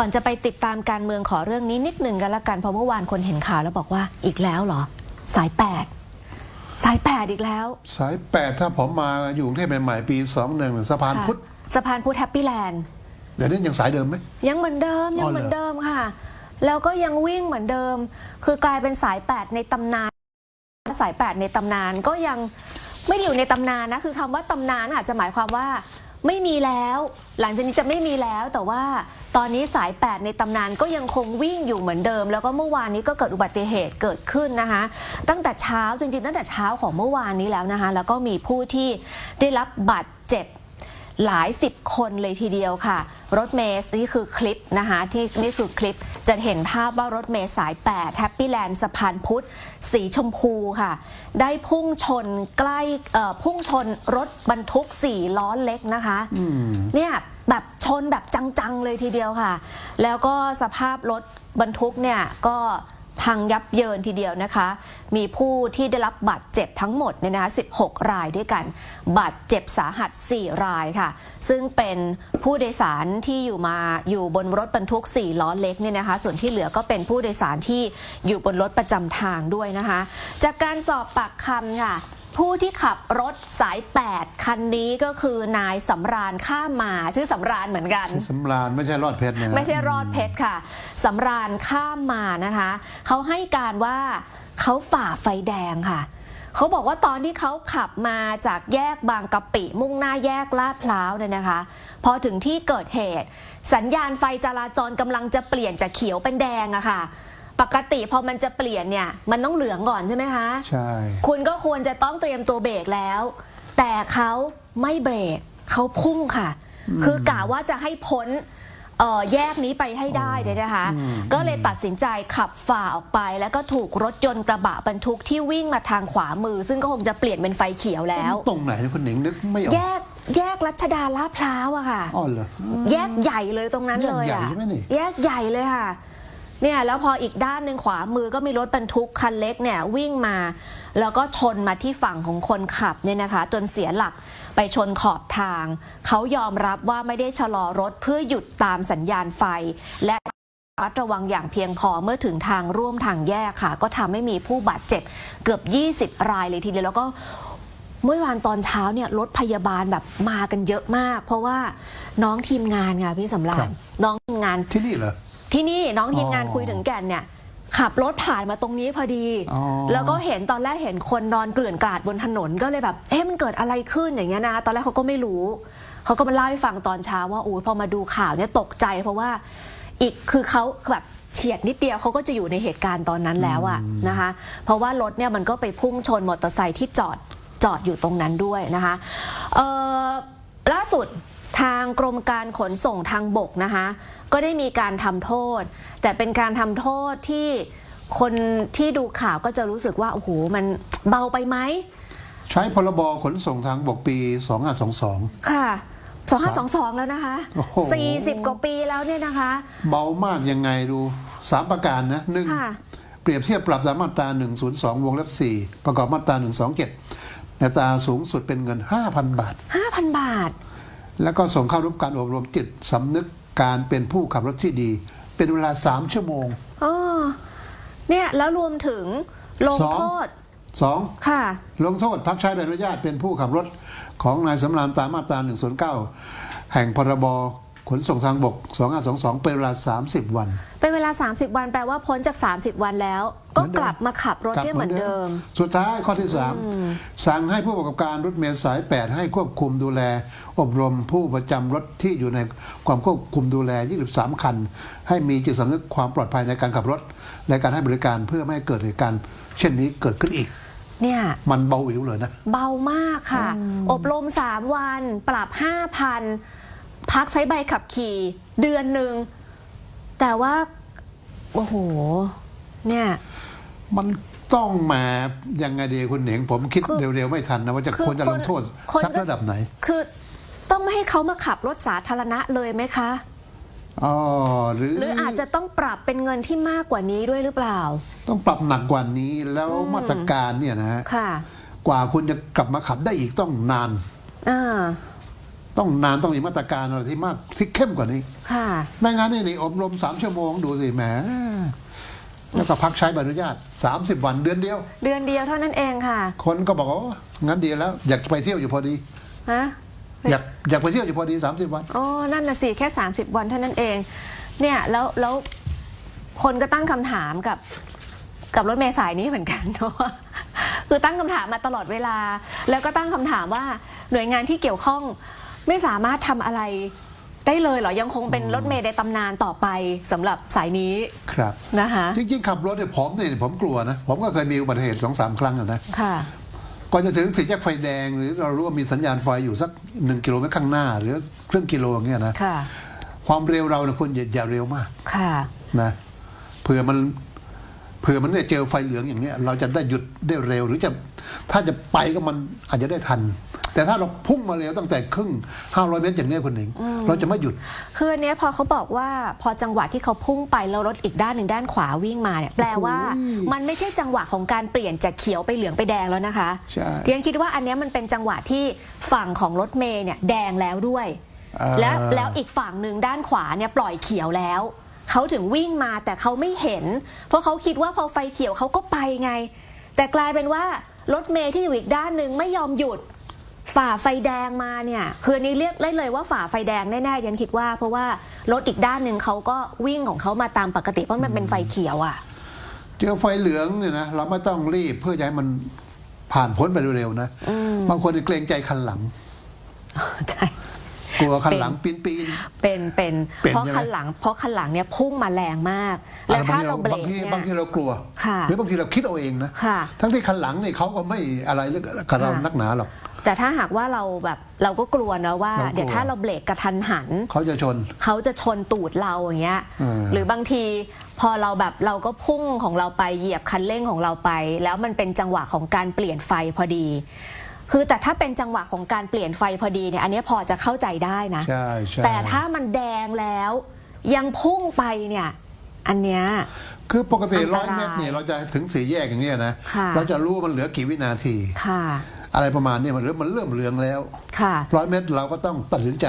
ก่อนจะไปติดตามการเมืองขอเรื่องนี้นิดหนึ่งกันละกันเพราะเมื่อวานคนเห็นข่าวแล้วบอกว่าอีกแล้วเหรอ สายแปดสายแปดอีกแล้ว สายแปดถ้าผมมาอยู่กรุงเทพใหม่ๆ ปีสองหนึ่งสะพานค่ะพุทธสะพานพุทธแฮปปี้แลนด์เดี๋ยวนี้ยังสายเดิมไหม ยังเหมือนเดิม ยังอ๋อเหรอเหมือนเดิมค่ะ แล้วก็ยังวิ่งเหมือนเดิม คือกลายเป็นสายแปดในตำนาน สายแปดในตำนานก็ยังไม่ได้อยู่ในตำนานนะคือคำว่าตำนานอาจจะหมายความว่า ไม่มีแล้ว หลังจากนี้จะไม่มีแล้วแต่ว่าตอนนี้สายแปดในตำนานก็ยังคงวิ่งอยู่เหมือนเดิม แล้วก็เมื่อวานนี้ก็เกิดอุบัติเหตุเกิดขึ้นนะคะ ตั้งแต่เช้าจริงๆ ตั้งแต่เช้าของเมื่อวานนี้แล้วนะคะ แล้วก็มีผู้ที่ได้รับบาดเจ็บ หลายสิบคนเลยทีเดียวค่ะ รถเมล์นี่คือคลิปนะคะที่นี่คือคลิปจะเห็นภาพว่ารถเมล์สาย8แฮปปี้แลนด์สะพานพุทธ สีชมพูค่ะ ได้พุ่งชนใกล้เอ่อพุ่งชนรถบรรทุก4ล้อเล็กนะคะเนี่ยแบบชนแบบจัง ๆ เลยทีเดียวค่ะ แล้วก็สภาพรถบรรทุกเนี่ยก็ พังยับเยินทีเดียวนะคะ มีผู้ที่ได้รับบาดเจ็บทั้งหมดเนี่ยนะคะ16 รายด้วยกัน บาดเจ็บสาหัส 4 รายค่ะ ซึ่งเป็นผู้โดยสารที่อยู่มาอยู่บนรถบรรทุก 4 ล้อเล็กเนี่ยนะคะ ส่วนที่เหลือก็เป็นผู้โดยสารที่อยู่บนรถประจำทางด้วยนะคะ จากการสอบปากคำค่ะ ผู้ที่ขับรถสาย 8 คันนี้ก็คือนายสำราญข้ามมา ชื่อสำราญเหมือนกัน สำราญไม่ใช่รอดเพชรนะไม่ใช่รอดเพชรค่ะสำราญข้ามมานะคะเขาให้การว่าเขาฝ่าไฟแดงค่ะเขาบอกว่าตอนที่เขาขับมาจากแยกบางกะปิ มุ่งหน้าแยกลาดพร้าวเนี่ยนะคะ พอถึงที่เกิดเหตุ สัญญาณไฟจราจรกำลังจะเปลี่ยนจากเขียวเป็นแดงอะค่ะ ปกติพอมันจะเปลี่ยนเนี่ย มันต้องเหลืองก่อนใช่ไหมคะ ใช่ คุณก็ควรจะต้องเตรียมตัวเบรกแล้ว แต่เขาไม่เบรกเขาพุ่งค่ะ คือกะว่าจะให้พ้นเอ่อแยกนี้ไปให้ได้เลยนะคะ ก็เลยตัดสินใจขับฝ่าออกไป แล้วก็ถูกรถยนต์กระบะบรรทุกที่วิ่งมาทางขวามือ ซึ่งก็คงจะเปลี่ยนเป็นไฟเขียวแล้ว ตรงไหนคุณหนิงนึกไม่ออก แยกแยกรัชดาลาดพร้าวอะค่ะ อ๋อเหรอ แยกใหญ่เลยตรงนั้นเลยแยกใหญ่อะใช่ไหมนี่ แยกใหญ่เลยค่ะ เนี่ยแล้วพออีกด้านหนึ่งขวามือก็มีรถบรรทุกคันเล็กเนี่ยวิ่งมา แล้วก็ชนมาที่ฝั่งของคนขับเนี่ยนะคะ จนเสียหลักไปชนขอบทาง เขายอมรับว่าไม่ได้ชะลอรถเพื่อหยุดตามสัญญาณไฟ และระมัดระวังอย่างเพียงพอเมื่อถึงทางร่วมทางแยกค่ะ ก็ทำให้มีผู้บาดเจ็บเกือบ 20 รายเลยทีเดียวแล้วก็เมื่อวานตอนเช้าเนี่ยรถพยาบาลแบบมากันเยอะมาก เพราะว่าน้องทีมงานค่ะพี่สำราครัญบน้องทีมงานที่นี่เหรอ ที่นี่น้องทีมงานอ๋อคุยถึงแก่นเนี่ยขับรถผ่านมาตรงนี้พอดี อ๋อ แล้วก็เห็นตอนแรกเห็นคนนอนเกลื่อนกลาดบนถนนก็เลยแบบเอ๊ะมันเกิดอะไรขึ้นอย่างเงี้ยนะ ตอนแรกเขาก็ไม่รู้ เขาก็มาเล่าให้ฟังตอนเช้าว่าโอ้ยพอมาดูข่าวเนี่ยตกใจเพราะว่าอีกคือเขาแบบเฉียดนิดเดียวเขาก็จะอยู่ในเหตุการณ์ตอนนั้นแล้วอะนะคะ เพราะว่ารถเนี่ยมันก็ไปพุ่งชนมอเตอร์ไซค์ที่จอดจอดอยู่ตรงนั้นด้วยนะคะเอ่อล่าสุด ทางกรมการขนส่งทางบกนะคะ ก็ได้มีการทำโทษ แต่เป็นการทำโทษที่คนที่ดูข่าวก็จะรู้สึกว่าโอ้โหมันเบาไปไหม ใช้พรบขนส่งทางบกปี 2522 ค่ะ 2522 แล้วนะคะ โอ้โห 40 กว่าปีแล้วเนี่ยนะคะ เบามากยังไงดูสามประการนะหนึ่ง ค่ะ เปรียบเทียบปรับตามมาตรา 102 วงเล็บ 4 ประกอบมาตรา 127ในอัตราสูงสุดเป็นเงิน 5,000 บาท 5,000 บาท แล้วก็ส่งเข้ารับการอบรมจิตสำนึกการเป็นผู้ขับรถที่ดี เป็นเวลา3ชั่วโมงอ๋อเนี่ยแล้วรวมถึงลงสองโทษ 2. ค่ะ ลงโทษพักใช้ใบอนุญาตเป็นผู้ขับรถของนายสำรานตามมาตรา109 แห่งพรบ ขนส่งทางบก 2522 เป็นเวลา 30 วัน เป็นเวลา 30 วันแปลว่าพ้นจาก 30 วันแล้ว ก็กลับมาขับรถได้เหมือนเดิม สุดท้ายข้อที่ 3 สั่งให้ผู้ประกอบการรถเมล์สาย 8 ให้ควบคุมดูแล อบรมผู้ประจำรถที่อยู่ในความควบคุมดูแล 23 คัน ให้มีจิตสำนึกความปลอดภัยในการขับรถ และการให้บริการเพื่อไม่ให้เกิดเหตุการณ์ เช่นนี้เกิดขึ้นอีกเนี่ยมันเบาหวิวเลยนะ เบามากค่ะ อบรม 3 วันปรับ 5,000 พักใช้ใบขับขี่เดือนหนึ่ง แต่ว่า โอ้โห เนี่ย มันต้องมายังไงดีคุณเหนียงผมคิดคือเร็วๆ ไม่ทันนะ ว่าจะคือควรจะลงโทษคนสักระดับไหน คือต้องไม่ให้เขามาขับรถสาธารณะเลยไหมคะอ๋อหรือหรืออาจจะต้องปรับเป็นเงินที่มากกว่านี้ด้วยหรือเปล่า ต้องปรับหนักกว่านี้แล้วมาตรการเนี่ยนะฮะค่ะกว่าคุณจะกลับมาขับได้อีกต้องนานอ่า ต้องนานต้องมีมาตรการอะไรที่มากที่เข้มกว่านี้ค่ะไม่งั้นนี่นี่อบรมสามชั่วโมงดูสิแหมแล้วก็พักใช้ใบอนุญาต 30 วันเดือนเดียว เดือนเดียวเท่านั้นเองค่ะ คนก็บอกว่าโอ้งั้นดีแล้ว อยากไปเที่ยวอยู่พอดีฮะอยากอยากไปเที่ยวอยู่พอดี 30 วันโอ้นั่นน่ะสิแค่ 30 วันเท่านั้นเอง เนี่ยแล้วแล้วคนก็ตั้งคำถามกับกับรถเมล์สายนี้เหมือนกันเนาะคือตั้งคำถามมาตลอดเวลา แล้วก็ตั้งคำถามว่าหน่วยงานที่เกี่ยวข้อง ไม่สามารถทำอะไรได้เลยเหรอ ยังคงเป็นรถเมล์ในตำนานต่อไปสำหรับสายนี้ครับ นะคะ จริงๆขับรถเนี่ยผมเนี่ยผมกลัวนะ ผมก็เคยมีอุบัติเหตุสองสามครั้งอะนะ ค่ะ ก่อนจะถึงสี่แยกไฟแดง หรือเรารู้ว่ามีสัญญาณไฟอยู่สักหนึ่งกิโลเมตรข้างหน้า หรือครึ่งกิโลอย่างเงี้ยนะ ค่ะ ความเร็วเราเนี่ยควรอย่าอย่าเร็วมากค่ะ นะเผื่อมันเผื่อมันเนี่ยเจอไฟเหลืองอย่างเงี้ย เราจะได้หยุดได้เร็วหรือจะถ้าจะไปก็มันอาจจะได้ทัน แต่ถ้าเราพุ่งมาเร็วตั้งแต่ครึ่ง 500 เมตรอย่างเนี้ยคุณหนิง เราจะไม่หยุด คืออันเนี้ยพอเขาบอกว่าพอจังหวะที่เขาพุ่งไปแล้วรถอีกด้านหนึ่งด้านขวาวิ่งมาเนี่ยแปลว่าโอ้โหมันไม่ใช่จังหวะของการเปลี่ยนจากเขียวไปเหลืองไปแดงแล้วนะคะใช่เทียนคิดว่าอันเนี้ยมันเป็นจังหวะที่ฝั่งของรถเมย์เนี่ยแดงแล้วด้วย อ่า แล้วแล้วอีกฝั่งหนึ่งด้านขวาเนี่ยปล่อยเขียวแล้ว เขาถึงวิ่งมาแต่เขาไม่เห็น เพราะเขาคิดว่าพอไฟเขียวเขาก็ไปไง แต่กลายเป็นว่ารถเมย์ที่อยู่อีกด้านหนึ่งไม่ยอมหยุด ฝ่าไฟแดงมาเนี่ยคืออันนี้เรียกได้เลยว่าฝ่าไฟแดงแน่ๆยันคิดว่า เพราะว่ารถอีกด้านหนึ่งเขาก็วิ่งของเขามาตามปกติเพราะมันเป็นไฟเขียวอะ เจอไฟเหลืองเนี่ยนะเราไม่ต้องรีบเพื่อจะให้มันผ่านพ้นไปเร็วๆนะบางคนเกรงใจคันหลังใช่กลัวคันหลังปีนปีนเป็นเป็นเป็นเพราะใช่ไหมคันหลัง เพราะคันหลังเนี่ยพุ่งมาแรงมากๆแล้วถ้าเราเบรบากงทีเนี่บางทียเรากลัวค่ะหรือบางทีเราคิดเอาเองนะค่ะทั้งที่คันหลังเนี่ยเขาก็ไม่อะไรเรื่องกับเราค่ะนักหนาหรอก แต่ถ้าหากว่าเราแบบเราก็กลัวนะว่า เรากลัว เดี๋ยวถ้าเราเบรกกระทันหัน เขาจะชน เขาจะชนตูดเราอย่างเงี้ย อืม หรือบางทีพอเราแบบเราก็พุ่งของเราไปเหยียบคันเร่งของเราไป แล้วมันเป็นจังหวะของการเปลี่ยนไฟพอดี คือแต่ถ้าเป็นจังหวะของการเปลี่ยนไฟพอดีเนี่ยอันเนี้ยพอจะเข้าใจได้นะ ใช่ใช่แต่ถ้ามันแดงแล้ว ยังพุ่งไปเนี่ย อันเนี้ย คือปกติอันตร้ราอยยเมตรเนี่ยเราจะถึงสี่แยกอย่างเนี้ยนะค่ะ เราจะรู้ว่ามันเหลือกี่วินาที ค่ะ อะไรประมาณเนี้มันเริ่มมันเริ่มเหลืองแล้วค่ะร้อยเมตรเราก็ต้องตัดสินใจ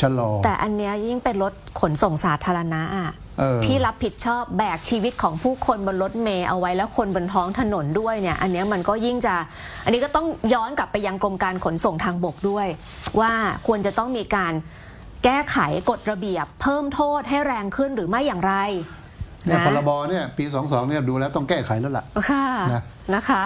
ชะลอ แต่อันเนี้ยยิ่งเป็นรถขนส่งสาธารณะอะเออ ที่รับผิดชอบแบกชีวิตของผู้คนบนรถเมล์เอาไว้แล้วคนบนท้องถนนด้วยเนี่ย อันเนี้ยมันก็ยิ่งจะ อันนี้ก็ต้องย้อนกลับไปยังกรมการขนส่งทางบกด้วย ว่าควรจะต้องมีการแก้ไขกฎระเบียบ เพิ่มโทษให้แรงขึ้นหรือไม่อย่างไรเนี่ยนะพรบเนี่ยปี 22เนี่ยดูแล้วต้องแก้ไขแล้วล่ะ ค่ะนะ นะคะ